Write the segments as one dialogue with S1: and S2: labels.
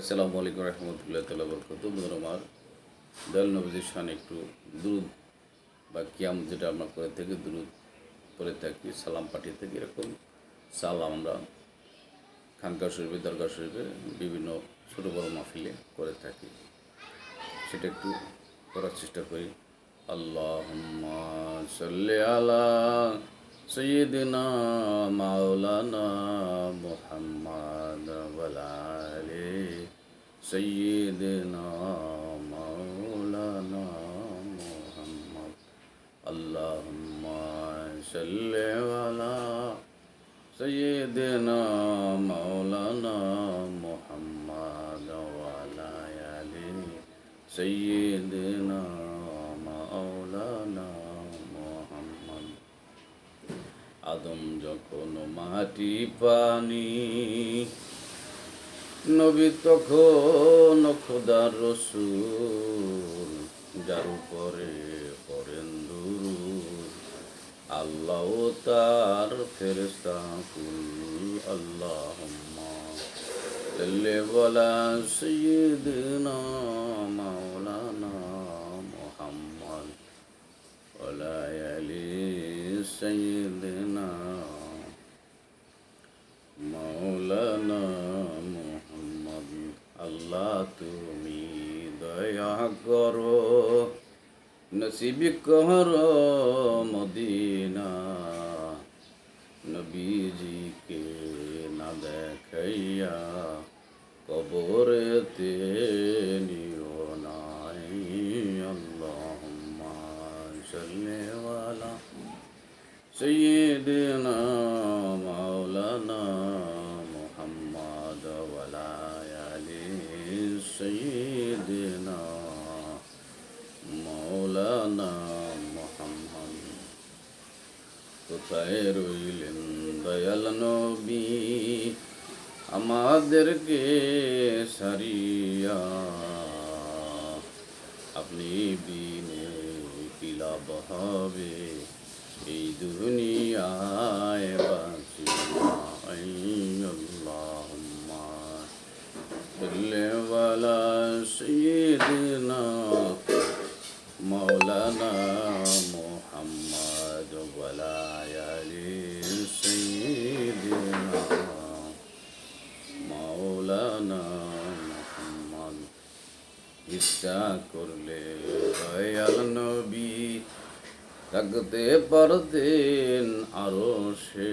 S1: আসসালামু আলাইকুম রহমতুল্লাহ তাল্লাহ বরকত বন্ধুরা, আমার দয়াল নবীদের শান একটু দুরুদ বা কিয়াম যেটা আমরা করে থাকি, দুরুদ করে থাকি, সালাম পাঠিয়ে থাকি, এরকম সালাম আমরা খানকা শরীফে দরগা শরীফে বিভিন্ন ছোটো বড়ো মাহফিলে করে থাকি। সেটা একটু করার চেষ্টা করি। আল্লাহ আলা সৈয়দিনা মাওলানা মুহাম্মদ সৈয়দিনা মাওলানা মুহাম্মদ আল্লাহুম্মা সাল্লি আলা سيدنا مولانا محمد وعلى آله سيدنا مولانا محمد আদম যখন মাটি পানি নবী তখন খোদার রসুল, যার উপরে করেন আল্লাহ তার ফেরেস্তা কুল আল্লাহুম্মা সাল্লি আলা সাইয়্যিদিনা মাওলানা মুহাম্মদ ওয়ালা আলি আল্লাহ তুমি, দয়া করো। নসিব কর মদিনা, নবীজিকে না দেখাইয়া কবরেতে নিও নাই। আল্লাহুম্মা সাল্লি سيدنا মৌলানা মোহাম্মদ কোথায় রইলেন দয়াল নবী আমাদেরকে সারিয়া আপনি বিনে পিলাব হবে এই দুনিয়ায় বাঁচি ولا آله سيدنا مولانا محمد ইচ্ছা করলে দয়াল নবী থাকতে পারতেন আরো সে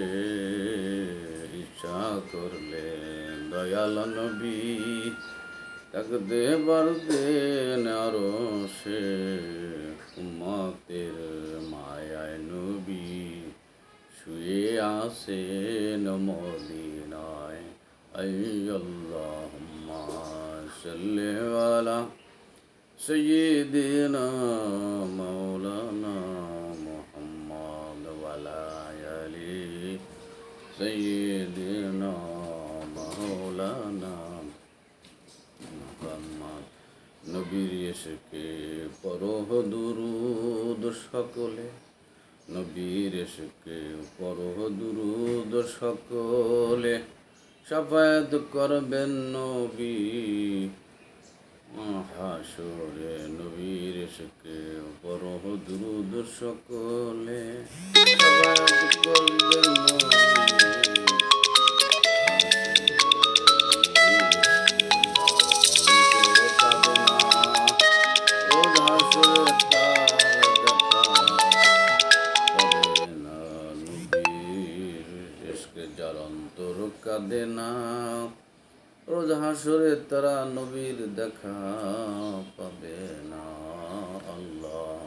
S1: ইচ্ছা করলে দয়াল নবী থাকতে পারতেন আরো সে উম্মতের মায়ায় নবী শুয়ে আসেন মদিনায় আল্লাহুম্মা সাল্লি আলা سيدنا مولانا محمد وعلى آله سيدنا مولانا মোহাম্মদ নবীর এসেকে পরহ দুরুদ সকলে নবীর শুকে পরহ দুরুদ সকলে সাফায়াত করবেন নবী। হাসরে নবীর শুকে পরহ দুরুদ সকলে। কাঁদে না রোজ হাসরে তারা নবীর দেখা পাবে না। আল্লাহ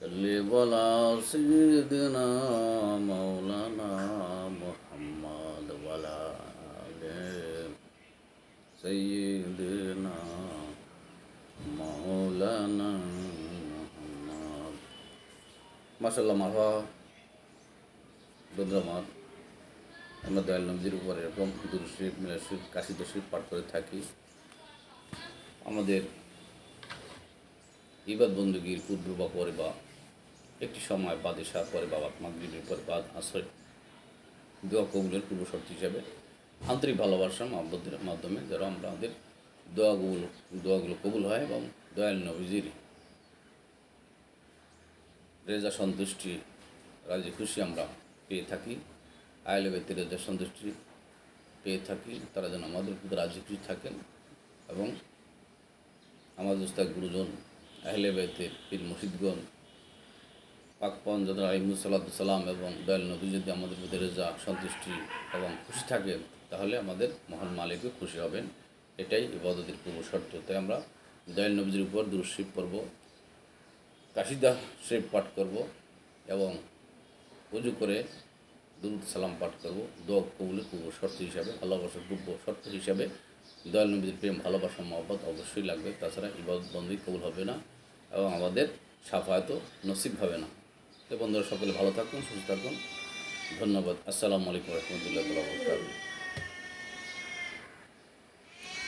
S1: সাল্লি বলা সিদিনা মৌলানা মোহাম্মদ ওয়ালা সৈয়দনা মৌলানা মোহাম্মদ। মাসাল্লাহ মাহা বদ্রমার আমরা দয়াল নবীর উপর এরকম দুরুশরীফ মিলাশরীফ কাশি দশরীফ পাঠ করে থাকি। আমাদের ইবাদ বন্দুগীর পূর্ব বা পরে বা একটি সময় বাদেশা পরে বাবা মাগরিবের পরে বাদ আশ্রয় দোয়া কবুলের পূর্ব শর্ত হিসাবে আন্তরিক ভালোবাসা মহব্বতের মাধ্যমে যারা আমরা আমাদের দোয়াগুলো দোয়াগুলো কবুল হয় এবং দয়াল নবীজির রেজা সন্তুষ্টি, রাজি খুশি আমরা পেয়ে থাকি। আয়লে ব্যক্তি যে সন্তুষ্টি পেয়ে থাকি, তারা যেন আমাদের প্রতি রাজি খুশি থাকেন এবং আমাদের উস্তাদ গুরুজন, আহলে বেতের পীর মুর্শিদগণ পাকপন যাদের আলিমুসাল্লাম এবং দয়াল নবী যদি আমাদের প্রতি রেজা সন্তুষ্টি এবং খুশি থাকেন তাহলে আমাদের মহান মালিকও খুশি হবেন। এটাই ইবাদতের পূর্ব শর্ত। তাই আমরা দয়াল নবীজির উপর দুরশিব পড়ব, কাশিদা শরীফ পাঠ করব এবং পুজো করে দুরুদ সালাম পাঠ করব। দোয়া কবুলের পূর্ব শর্ত হিসাবে ভালোবাসার পূর্ব শর্ত হিসাবে। দয়াল নবীদের প্রেম, ভালোবাসা, মহব্বত অবশ্যই লাগবে। তাছাড়া ইবাদত বন্দী কবুল হবে না এবং আমাদের সাফায়তও নসিব হবে না। তো বন্ধুরা, সকলে ভালো থাকুন, সুস্থ থাকুন। ধন্যবাদ। আসসালামু আলাইকুম রহমতুল্লাহ